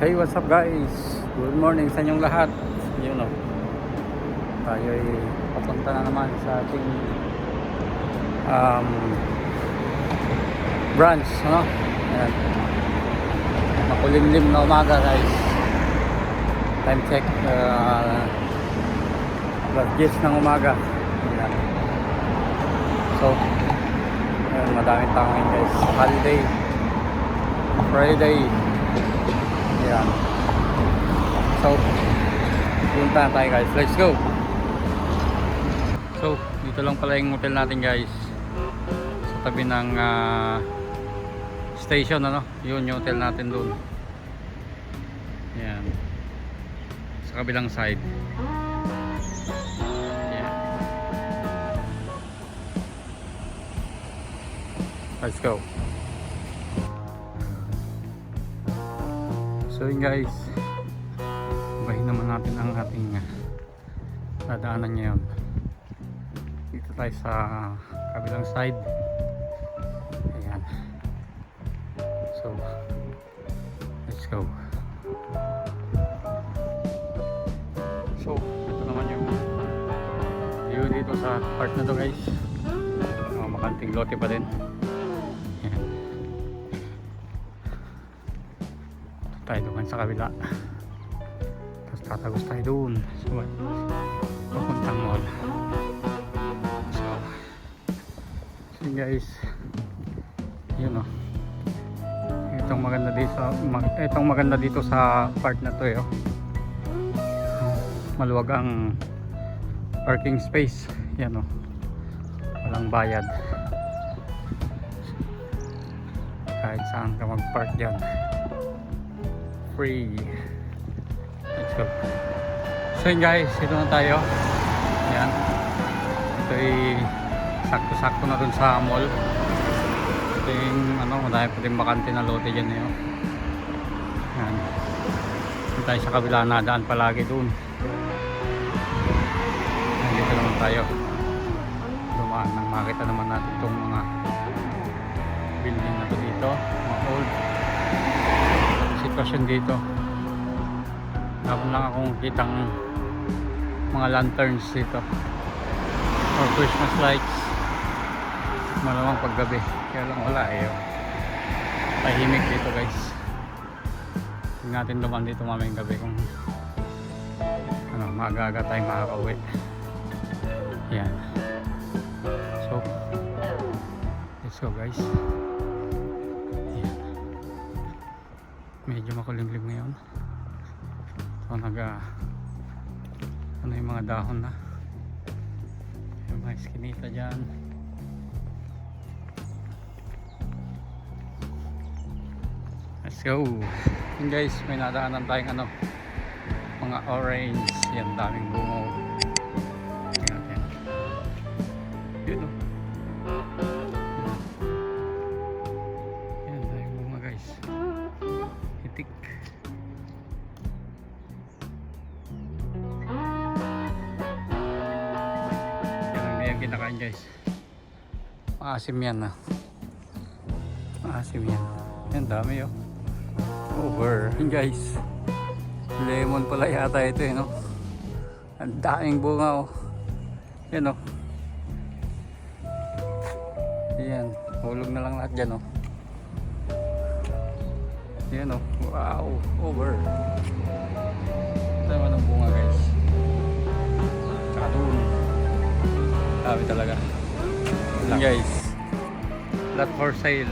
Hey, what's up guys? Good morning sa inyong lahat. Yun o. Tayo ay papunta na naman sa ating um, branch, no? Ayan. Makulimlim na umaga guys. Time check. Uh, alas 10 ng umaga. Ayan. So, ayan, madaming tao ngayon guys. Holiday. Friday. Ayan. So, punta tayo guys. Let's go! So, dito lang pala yung hotel natin guys. Sa tabi ng ah, station ano. Yun yung hotel natin doon. Ayan. Sa kabilang side. Ayan. Let's go. So yun guys, bahin naman natin ang ating uh, dadaanan ngayon. Dito tayo sa kabilang side. Ayan. So, let's go. So, ito naman yung view dito sa part na to guys. Mga makanting lote pa din. Tayo naman sa kabila. Tapos tatagos tayo doon. So, papuntang mall. So so guys. Yun o itong maganda dito sa mag, itong maganda dito sa part na to eh oh. maluwag ang parking space. Yan o walang bayad. Kahit saan ka mag park dyan free. Let's go. So yun guys, ito na tayo. Yan. Ito ay sakto-sakto na dun sa mall. Ito yung ano, madami pa din bakante na lote dyan oh. Yan. Ito tayo sa kabila na daan palagi dun. Nandito naman tayo. Dumaan nang makita naman natin itong mga building na to dito. Mga old sitwasyon dito. Meron lang akong kitang mga lanterns dito. Or Christmas lights. Malamang paggabi. Kaya lang wala eh. Tahimik dito guys. Tingnan natin duman dito mamayang gabi kung ano, maaga-aga tayong makakauwi. Yan. So let's go guys medyo makulimlim ngayon. So naga ano yung mga dahon na? Yung mga eskinita dyan. Let's go! Yun guys may nadaanan tayong ano mga orange. Yan daming bungo kinakain guys. Maasim yan ah. Maasim yan. Yan dami oh. Over. Guys. Lemon pala yata ito eh no? Ang daming bunga oh. Yan oh. Yan. Hulog na lang lahat dyan oh. Yan oh. Wow. Over. Dami talaga. Yan guys. Lot for sale.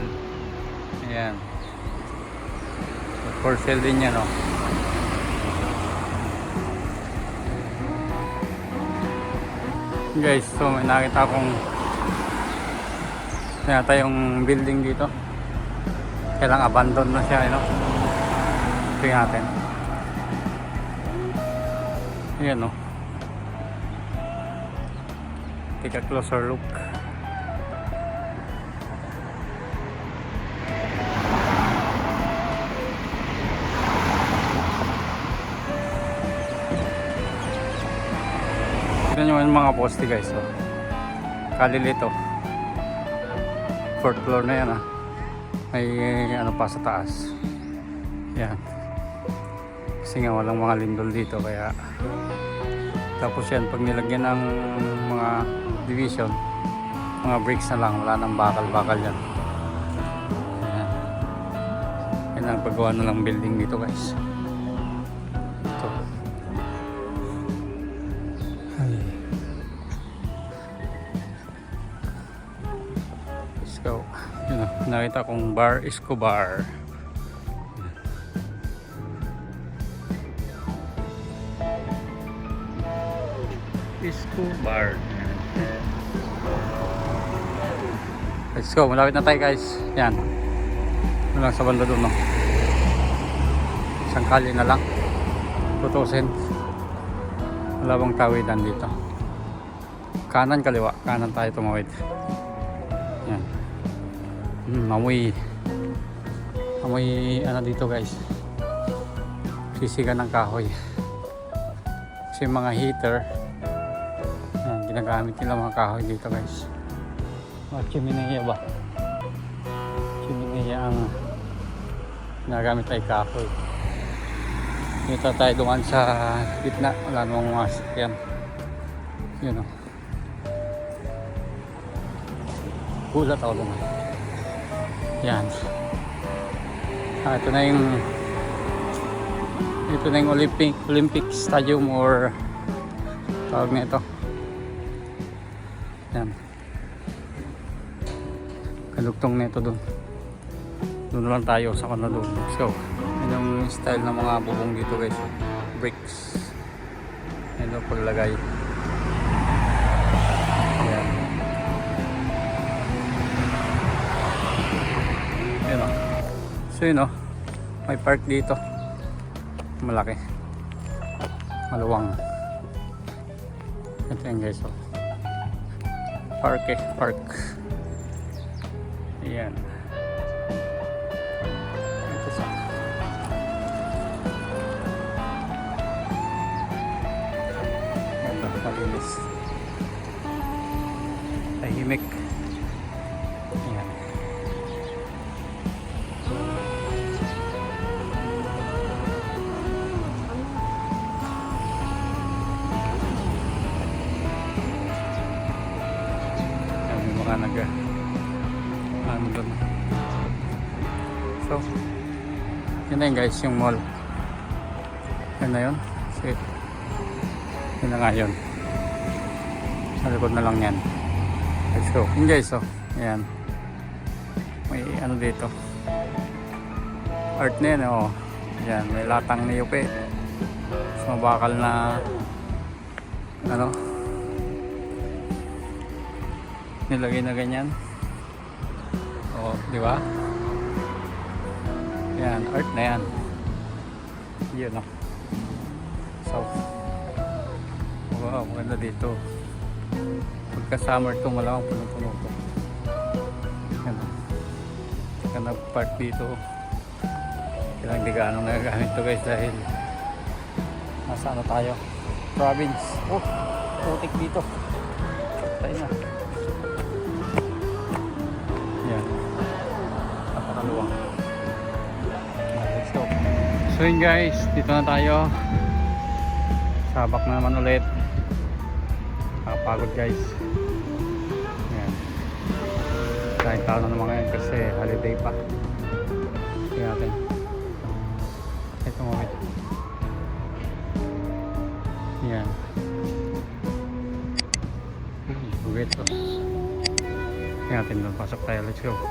Ayan. Lot for sale din yan oh. Guys, so may nakita akong yata yung building dito kailang abandon na siya, ano? Tingnan natin. Ayan, no? Take a closer look. Tignan yung mga poste guys, oh. Kalilito. Fourth floor na yan, ah may ano pa sa taas yan Kasi nga walang mga lindol dito kaya tapos yan pag nilagyan ng mga division mga bricks na lang wala nang bakal-bakal yan. Ayan. Yan ang paggawa na lang building dito guys. Ito. Ay. Let's go. Yun o, nakita kong bar Escobar. Escobar. Let's go, malapit na tayo guys. Yan. Lang sa banda doon no. Isang kali na lang. Tutusin. Wala bang tawidan dito. Kanan kaliwa. Kanan tayo tumawid. Yan. Hmm, amoy. Amoy ano dito guys. Sisiga ng kahoy. Kasi mga heater. Yan, ginagamit nila mga kahoy dito guys. Mga chiminea ba? Chiminea ang ginagamit ay kahoy. Dito tayo dumaan sa gitna. Wala namang mga sakyan. Yun o. Gulat ako naman. Yan. Ah, ito na yung ito na Olympic, Olympic Stadium or tawag ito. Yan. Kalugtong na ito doon. Doon lang tayo sa kanila doon. Let's go. Yan yung style ng mga bubong dito guys. Bricks. Yan yung paglagay. Yan. Yan o. So yun o. May park dito. Malaki. Maluwang. Ito yan guys o. Park eh. Park. Ayan. Na yun guys, yung mall. Yun na yun. Sige. Yun na nga yun. Sa likod na lang yan. Let's go. Yun guys, oh. Ayan. May ano dito. Art na yan, oh. Ayan, may latang na yupi. Mas mabakal na ano nilagay na ganyan. Oh, di ba? Yan, art na yan. Yun oh. So, wow, maganda dito. Pagka summer to, malamang puno-puno to. Yan oh. Pagka nag-park dito, kailangan di gaano nagagamit to guys dahil nasa ano tayo? Province. Oh, putik dito. Tayo na. So yun guys, dito na tayo. Sabak na naman ulit. Nakapagod guys. Yan. Kahit tao na naman ngayon kasi holiday pa. Tingnan natin. Ito mo wait. Yan. Uy, Bugetos. Tingnan natin doon. Pasok tayo. Let's go.